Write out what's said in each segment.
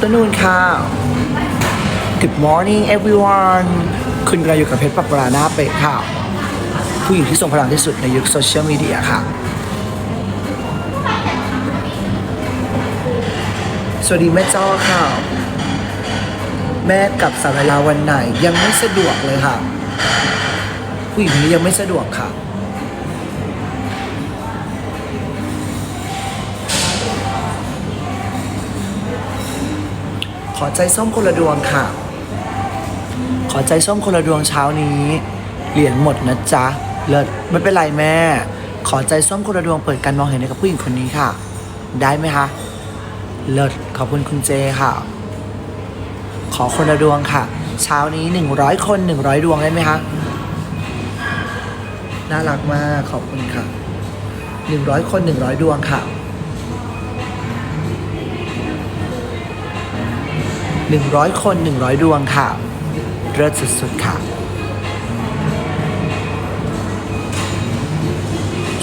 afternoon ค่ะ Good morning everyone คุณกำลังอยู่กับเพชรปัปราหน้าเป๊ะค่ะ ผู้หญิงที่ทรงพลังที่สุดในยุคโซเชียลมีเดียค่ะ สวัสดีแม่จ้อค่ะ แม่กลับสาวเวลาวันไหนยังไม่สะดวกเลยค่ะ ผู้หญิงนี้ยังไม่สะดวกค่ะ ขอใจส้มคนละดวงค่ะ ขอใจส้มคนละดวงเช้านี้ เหรียญหมดนะจ๊ะ เลิศไม่เป็นไรแม่ ขอใจส้มคนละดวงเปิดการมองเห็นให้กับผู้หญิงคนนี้ค่ะ ได้ไหมคะ เลิศขอบคุณคุณเจค่ะ ขอคนละดวงค่ะ เช้านี้100คน100ดวงได้ไหมคะ น่ารักมากขอบคุณค่ะ100คน100ดวงค่ะ 100 คน 100 ดวงค่ะเลิศสุดๆค่ะ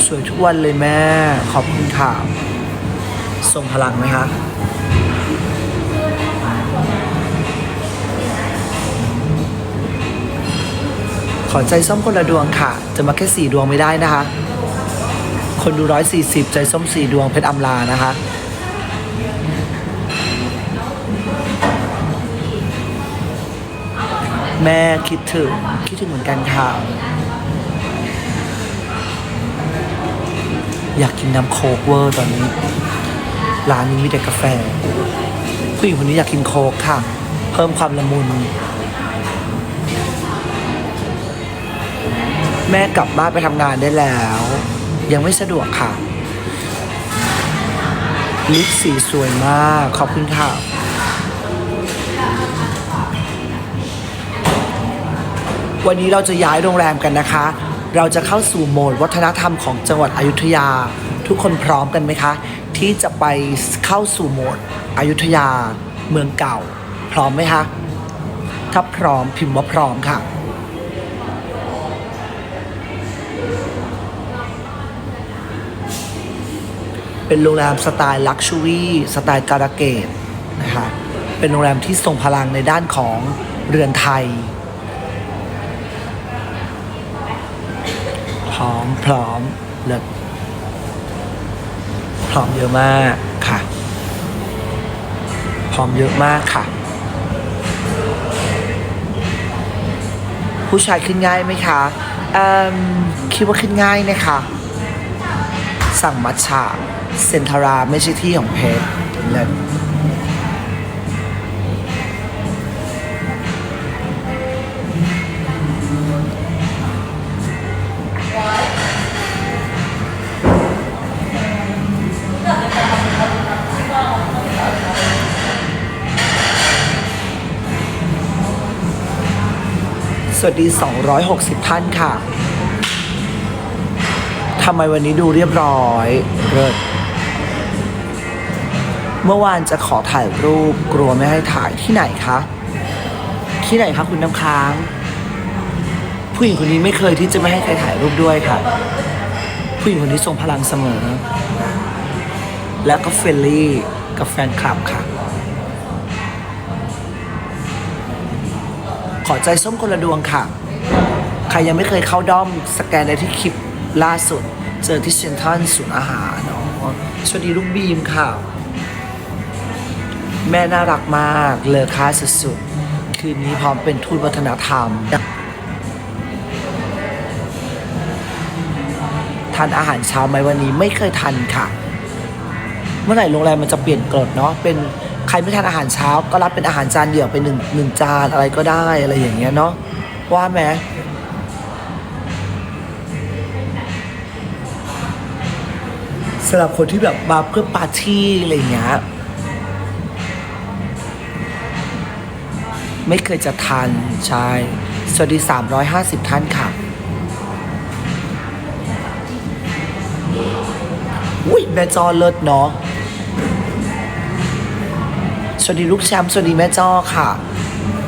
สวยทุกวันเลยแม่ ขอบคุณค่ะ ส่งพลังไหมคะขอใจส้มคนละดวงค่ะ จะมาแค่สี่ดวงไม่ได้นะคะ คนดูร้อยสี่สิบใจส้มสี่ดวงเพชรอำลานะคะ แม่คิดถึง คิดถึงเหมือนกันค่ะ อยากกินน้ำโคกเวอร์ตอนนี้ ร้านนี้มีแต่กาแฟ ผู้หญิงคนนี้อยากกินโคกค่ะ เพิ่มความละมุน แม่กลับบ้านไปทำงานได้แล้ว ยังไม่สะดวกค่ะ ลิปสีสวยมาก ขอบคุณค่ะ วันนี้เราจะย้ายโรงแรมกันนะคะ เราจะเข้าสู่โหมดวัฒนธรรมของจังหวัดอยุธยา ทุกคนพร้อมกันไหมคะ ที่จะไปเข้าสู่โหมดอยุธยาเมืองเก่า พร้อมไหมคะ ถ้าพร้อมพิมพ์ว่าพร้อมค่ะเป็นโรงแรมสไตล์ลักชัวรี่สไตล์การะเกดนะคะ เป็นโรงแรมที่ทรงพลังในด้านของเรือนไทย พร้อมพร้อมเลิศพร้อมเยอะมากค่ะ พร้อมเยอะมากค่ะ ผู้ชายขึ้นง่ายไหมคะมคิดว่าขึ้นง่ายนะคะ สั่งมัทฉะเซนทาราไม่ใช่ที่ของเพชรเลิศ สวัสดี 260 ท่านค่ะทำไมวันนี้ดูเรียบร้อยเลิศเมื่อวานจะขอถ่ายรูปกลัวไม่ให้ถ่ายที่ไหนคะ ที่ไหนคะคุณน้ำค้าง ผู้หญิงคนนี้ไม่เคยที่จะไม่ให้ใครถ่ายรูปด้วยค่ะ ผู้หญิงคนนี้ทรงพลังเสมอ แล้วก็เฟรนลี่กับแฟนคลับค่ะ ขอใจส้มคนละดวงค่ะ ใครยังไม่เคยเข้าด้อมสแกนได้ที่คลิปล่าสุด เจอที่เซ็นทรัลศูนย์อาหารเนาะสวัสดีลูกบีมค่ะ แม่น่ารักมากเลอค่าสุดๆ คืนนี้พร้อมเป็นทูตวัฒนธรรมทานอาหารเช้าไหมวันนี้ไม่เคยทานค่ะ เมื่อไหร่โรงแรมมันจะเปลี่ยนกฎเนาะเป็น รไม่ทานอาหารเช้า ก็รับเป็นอาหารจานเดี่ยวเป็นหนึ่งหนึ่งจานอะไรก็ได้อะไรอย่างเงี้ยเนาะว่าไหมสำหรับคนที่แบบมาเพื่อปาร์ตี้อะไรอย่างเงี้ยไม่เคยจะทานใช่สวัสดี 350 ท่านค่ะอุ้ยแม่จอเลิศเนาะ สวัสดีลูกแชมป์สวัสดีแม่จ้อค่ะ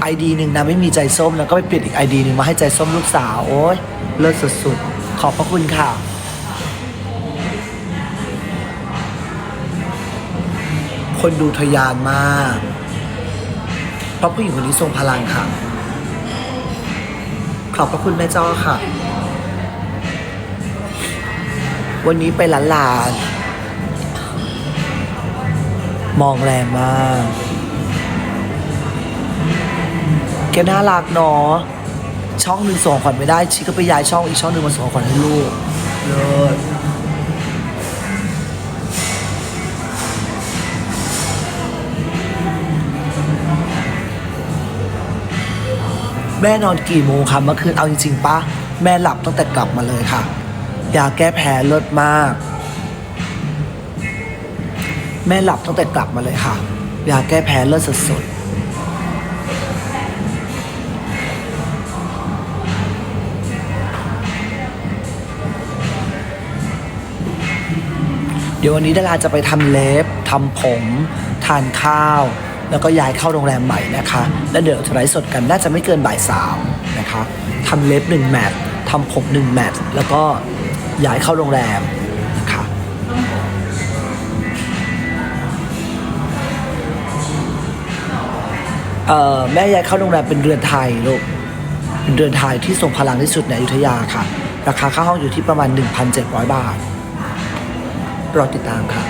ไอดีหนึ่งนะไม่มีใจส้มแล้วก็ไปเปลี่ยนอีกไอดีหนึ่งมาให้ใจส้มลูกสาว โอ้ยเลิศสุดๆ ขอบพระคุณค่ะ คนดูทะยานมากเพราะผู้หญิงคนนี้ทรงพลังค่ะ ขอบพระคุณแม่จ้อค่ะ วันนี้ไปหลานลานมองแรงมาก กน่ารักเนาะช่องหนึ่งส่งขวัญไม่ได้ชิก็ไปย้ายช่องอีกช่องหนึ่งมาส่งขวัญให้ลูกเลิศแม่นอนกี่โมงคะเมื่อคืนเอาจริงๆปะแม่หลับตั้งแต่กลับมาเลยค่ะยาแก้แพ้เลิศมาก แม่หลับตั้งแต่กลับมาเลยค่ะยาแก้แพ้เลิศสุดๆ ดี๋ยววันนี้ดาราจะไปทำเล็บทำผม ทานข้าว แล้วก็ย้ายเข้าโรงแรมใหม่นะคะ แล้วเดี๋ยวจะไลฟ์สดกันน่าจะไม่เกินบ่ายสามนะคะทำเล็บหนึ่งแมททำผมหนึ่งแมทแล้วก็ย้ายเข้าโรงแรมนะคะเอ่อแม่ยายเข้าโรงแรมเป็นเรือนไทยลูกเป็นเรือนไทยที่ทรงพลังที่สุดในอยุธยาค่ะ ราคาค่าห้องอยู่ที่ประมาณ 1,700 บาท รอติดตามค่ะ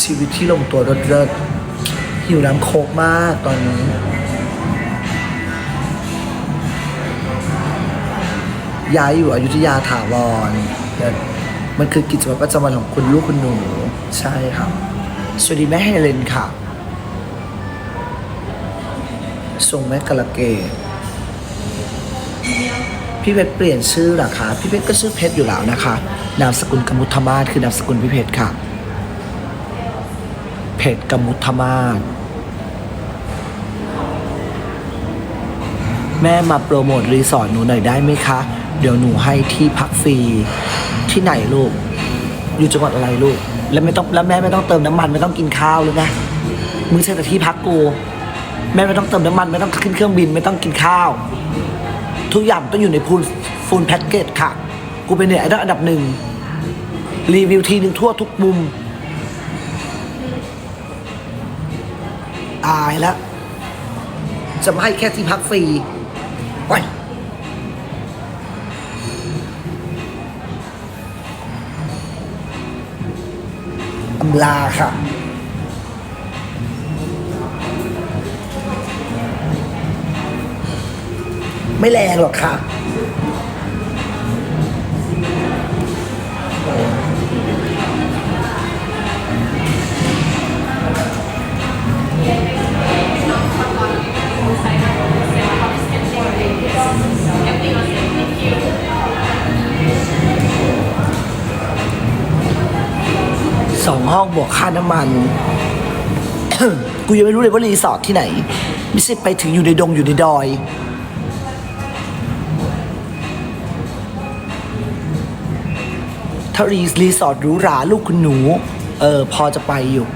ชีวิตที่ลงตัวเลิศๆหิวน้ำโคกมากตอนนี้ ย้ายอยู่อยุธยาถาวร มันคือกิจวัตรประจำวันของคุณลูกคุณหนู ใช่ครับ สวัสดีแม่เฮเลนค่ะส่งแม่กะละเกด พี่เพชรเปลี่ยนชื่อเหรอคะ พี่เพชรก็ชื่อเพชรอยู่แล้วนะคะ นามสกุลกมุทมาศคือนามสกุลพี่เพชรค่ะ เพชรกมุทมาศแม่มาโปรโมทรีสอร์ทหนูหน่อยได้ไหมคะ เดี๋ยวหนูให้ที่พักฟรี ที่ไหนลูก อยู่จังหวัดอะไรลูก แล้วไม่ต้องแล้วแม่ไม่ต้องเติมน้ำมันไม่ต้องกินข้าวเลยนะ มึงใช้แต่ที่พักกู แม่ไม่ต้องเติมน้ำมันไม่ต้องขึ้นเครื่องบินไม่ต้องกินข้าว ทุกอย่างต้องอยู่ในพูลฟูลแพ็กเกจค่ะ กูเป็นเนี่ยไอดอลอันดับหนึ่ง รีวิวทีหนึ่งทั่วทุกมุม ตายแล้ว จะมาให้แค่ที่พักฟรีไปอำลาค่ะ ไม่แรงหรอกค่ะสองห้องบวกค่าน้ำมัน กูยังไม่รู้เลยว่ารีสอร์ทที่ไหน ไม่ใช่ไปถึงอยู่ในดงอยู่ในดอยารีรีสอร์ทหรูหราลูกคุณหนู เออ พอจะไปอยู่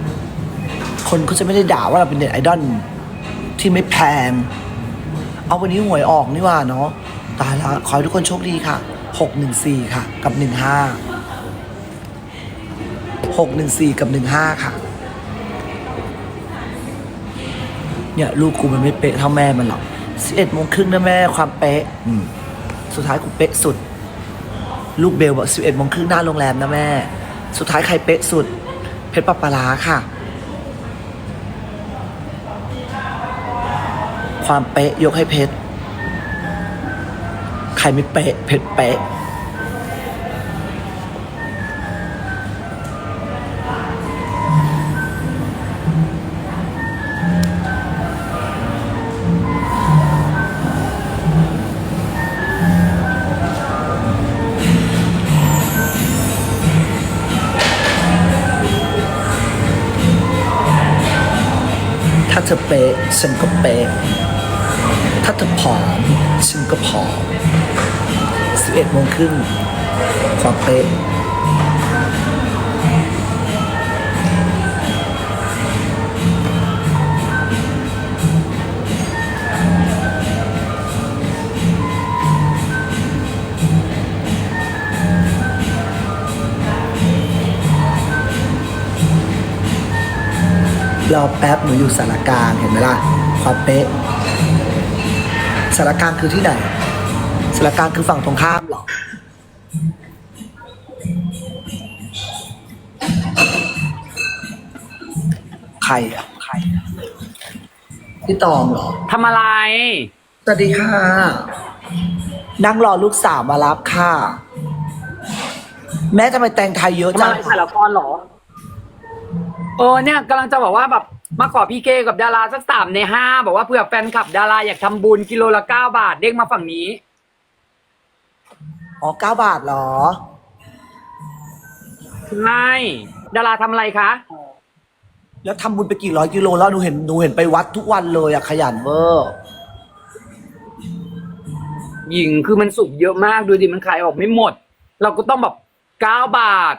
คนเขาจะไม่ได้ด่าว่าเราเป็นเน็ตไอดอลที่ไม่แพงเอาวันนี้หวยออกนี่ว่าเนาะตายละขอให้ทุกคนโชคดีค่ะ 614 ค่ะ กับ 15 614 กับ 15 ค่ะ เนี่ย ลูกกูมันไม่เป๊ะเท่าแม่มันหรอก11โมงครึ่งนะแม่ความเป๊ะ สุดท้ายกูเป๊ะสุด ลูกเบลบอก11โมงครึ่งหน้าโรงแรมนะแม่ สุดท้ายใครเป๊ะสุด เพชรปปลาค่ะ ความเป๊ะยกให้เพชร ใครไม่เป๊ะเพชรเป๊ะ เธอเป๊ะฉันก็เป๊ะถ้าเธอผอมฉันก็ผอม11โมงครึ่งความเป๊ะ รอแป๊บหนูอยู่สารกลางเห็นไหมล่ะความเป๊ะสารกลางคือที่ไหนสารกลางคือฝั่งตรงข้ามเหรอใครอะใครอะพี่ตองเหรอทำอะไร สวัสดีค่ะ นั่งรอลูกสาวมารับค่ะ แม่ทำไมแต่งไทยเยอะทำจัอะงไรถ่ายละครเหรอ เออเนี่ยกำลังจะบอกว่าแบบมาขอพีเคกับดาราสักสามในห้าบอกว่าเผื่อแฟนคลับดาราอยากทำบุญกิโลละเก้าบาทเด้งมาฝั่งนี้ อ๋อเก้าบาทเหรอใช่ดาราทำอะไรคะ แล้วทำบุญไปกี่ร้อยกิโลแล้วหนูเห็นหนูเห็นไปวัดทุกวันเลยอะขยันเวอร์หญิงคือมันสุกเยอะมากดูดิมันขายออกไม่หมด เราก็ต้องแบบเก้าบาท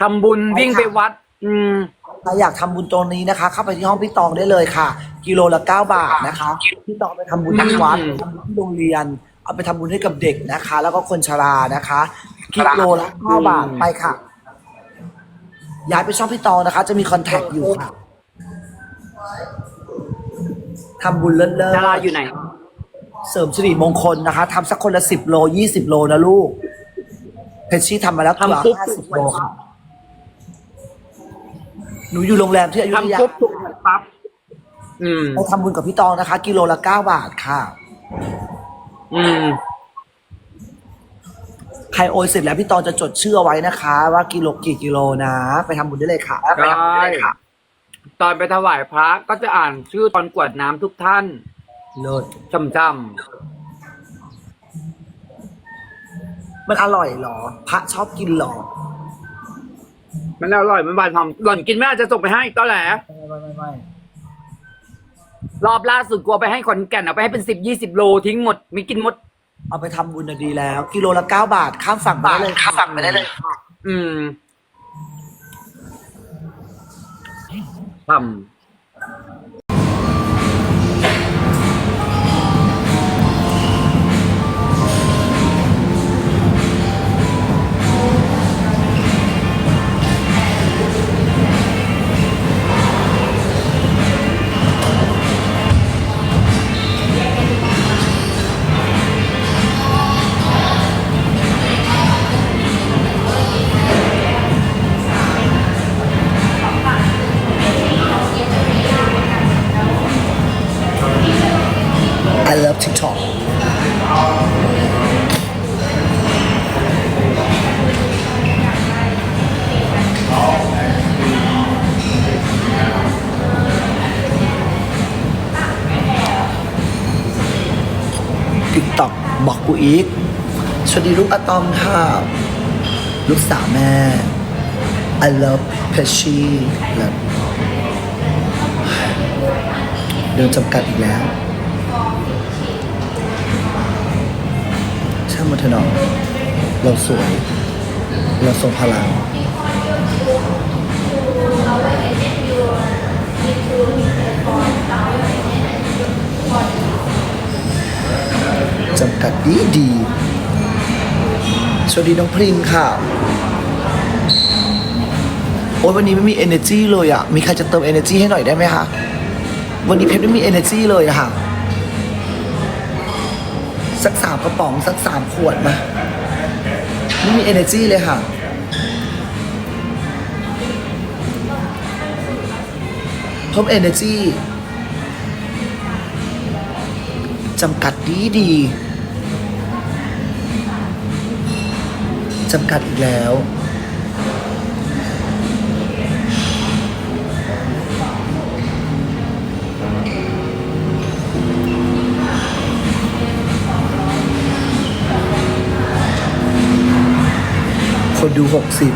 ทำบุญวิ่งไปวัด อืม ถ้าอยากทำบุญตรงนี้นะคะ เข้าไปที่ห้องพี่ตองได้เลยค่ะ กิโลละเก้าบาทนะคะ พี่ตองไปทำบุญที่วัดอืมทำบุญที่โรงเรียน เอาไปทำบุญให้กับเด็กนะคะ แล้วก็คนชรานะคะกิโลละเก้าบาทไปค่ะ ย้ายไปช่องพี่ตองนะคะ จะมีคอนแทคอยู่ค่ะทำบุญเลิศดาราอยู่ไหนๆเสริมสิริมงคลนะคะทำสักคนละสิบโลยี่สิบโลนะลูก เพชชี่ทำมาแล้วเกือบทำปุ๊บห้าสิบโลค่ะห นูอยู่โรงแรมที่อยุธยาทำปุ๊บถูกปั๊บอืม ไปทำบุญกับพี่ตองนะคะ กิโลละเก้าบาทค่ะ อืม ใครโอนเสร็จแล้วพี่ตองจะจดชื่อเอาไว้นะคะ ว่ากิโลกี่กิโลนะ ไปทำบุญได้เลยค่ะไปทำบุญได้เลยค่ะตอนไปถวายพระก็จะอ่านชื่อตอนกรวดน้ำทุกท่านเลิศจำจมันอร่อยเหรอ พระชอบกินเหรอำ มันอร่อย มันหวานหอมหล่อนกินไม่อาจจะส่งไปให้ตอแหลไม่ไม่ไม่ไม่รอบล่าสุดกลัวไปให้ขอนแก่นเอาไปให้เป็นสิบยี่สิบโลทิ้งหมดไม่กินหมด เอาไปทำบุญน่ะดีแล้ว กิโลละเก้าบาท ข้ามฝั่งไปได้เลยข้ามฝั่งไปได้เลยอืมทำ สวัสดีลูกอะตอมค่ะ ลูกสาวแม่ I love p e c h y แล้วเดินจำกัดอีกแล้วช่างมันเถอะน้องเราสวย เราทรงพลังจำกัดดีดี สวัสดีน้องพริงค่ะ โอ้ยวันนี้ไม่มี energy เลยอะมีใครจะเติม energy ให้หน่อยได้ไหมคะ วันนี้เพชรไม่มี energy เลยอะค่ะ สักสามกระป๋อง สักสามขวดมา ไม่มี energy เลยค่ะเพิ่ม energy จำกัดดีดี จำกัดอีกแล้ว คนดูหกสิบ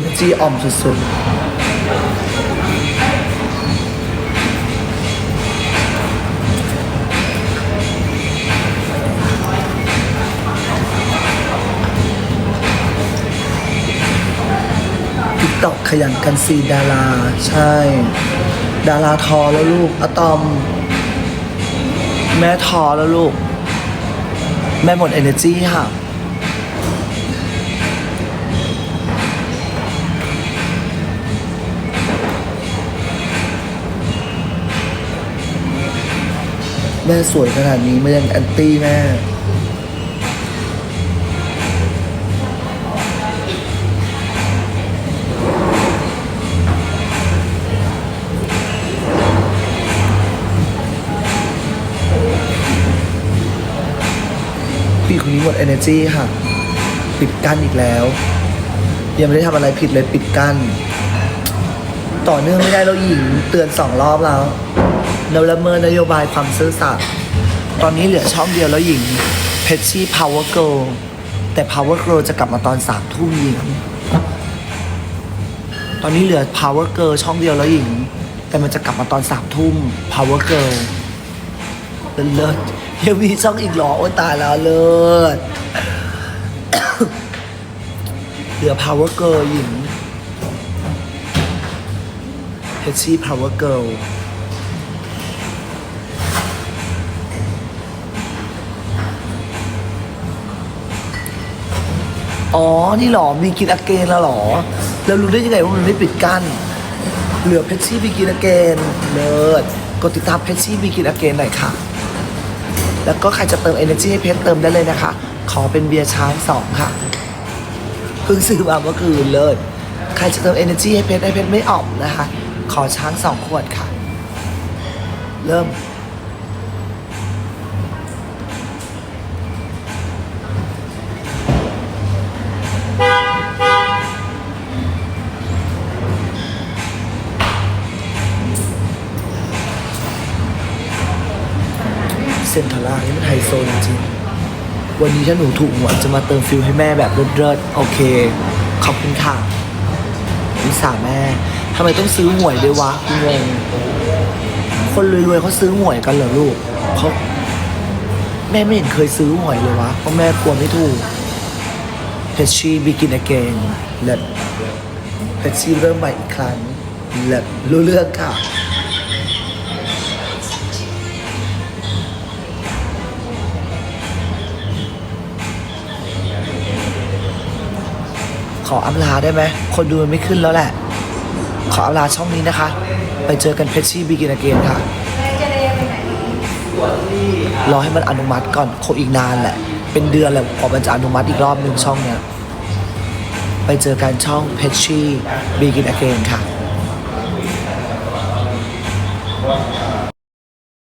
ต็มที่อ่อมสุดๆติ๊กตอกขยันกันสีดารา ใช่ ดาราทอแล้วลูกอะตอม แม่ทอแล้วลูก แม่หมด energy ค่ะ แม่สวยขนาดนี้ไม่ยังแอนตี้แม่พี่คนนี้หมด energy ค่ะ ปิดกั้นอีกแล้ว ยังไม่ได้ทำอะไรผิดเลยปิดกั้น ต่อเนื่องไม่ได้แล้วหญิงเตือนสองรอบแล้ว เราละเมิดนโยบายความซื่อสัตย์ตอนนี้เหลือช่องเดียวแล้วหญิงเพชชี่ power girl แต่ power girl จะกลับมาตอนสามทุ่มหญิง ตอนนี้เหลือ power girl ช่องเดียวแล้วหญิง แต่มันจะกลับมาตอนสามทุ่ม power girl เลิศยังมีช่องอีกหรอโอ้ยตายแล้วเลิศเหลือ power girl หญิงเพชชี่ power girl อ๋อ นี่หรอ มีกินอาเกนแล้วหรอ แล้วรู้ได้ยังไงว่ามันไม่ปิดกั้น เหลือเพชชี่มีกินอาเกนเลิศกดติดตามเพชชี่มีกินอาเกนหน่อยค่ะ แล้วก็ใครจะเติม energy ให้เพชรเติมได้เลยนะคะ ขอเป็นเบียร์ช้างสองค่ะ เพิ่งซื้อมาเมื่อคืนเลยใครจะเติม energy ให้เพชรให้เพชรไม่ออกนะคะ ขอช้างสองขวดค่ะ เริ่ม โซจริงๆวันนี้ถ้าหนูถูกหวยจะมาเติมฟิลให้แม่แบบเลิศๆโอเค ขอบคุณค่ะวิสาแม่ทำไมต้องซื้อหวยด้วยวะงงคนรวยๆเขาซื้อหวยกันเหรอลูกเขาแม่ไม่เห็นเคยซื้อหวยเลยวะเพราะแม่กลัวไม่ถูกเพชชี่บิกินเกนเลิศเพชชี่เริ่มใหม่อีกครั้งเลิศรู้เรื่องค่ะ ขออำลาได้ไหม คนดูมันไม่ขึ้นแล้วแหละ ขออำลาช่องนี้นะคะ ไปเจอกันเพชชี่บิกินเกนค่ะ รอให้มันอนุมัติก่อนคงอีกนานแหละ เป็นเดือนแหละกว่ามันจะอนุมัติอีกรอบหนึ่งช่องเนี้ย ไปเจอกันช่องเพชชี่บิกินเกนค่ะ